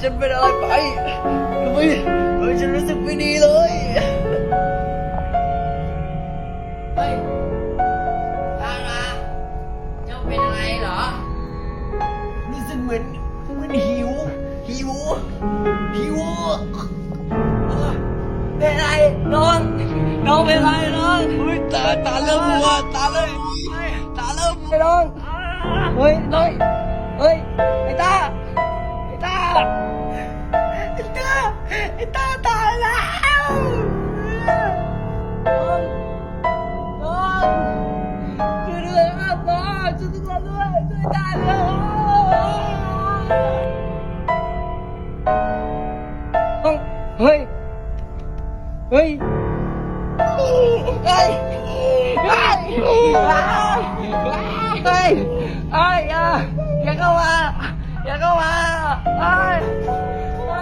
ฉันเป็นอะไรไปทำไมทำไมฉันรู้สึกไม่ดีเลยเฮ้ยตาลาเจ้าเป็นอะไรเหรอ รู้สึกเหมือนเหมือนหิว หิว หิวเออเป็นไรน้องน้องเป็นไรน้องเฮ้ยตาตาเริ่มมัวตาเริ่มตาเริ่มมัวน้องเฮ้ยน้อง เฮ้ยไอ้ตาไอ้ตาไอ้ตาไอ้ตาตายแล้วน้องน้องช่วยด้วยครับน้องช่วยทุกคนด้วยช่วยตาด้วย เฮ้ย เฮ้ย เฮ้ย เฮ้ย เฮ้ย 弟，哎呀，一个娃，一个娃，哎，哎，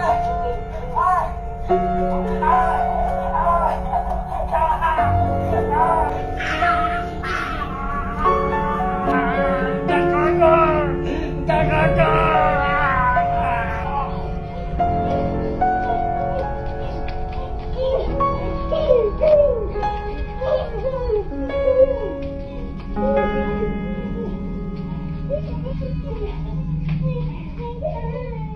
哎，哎。Thank you.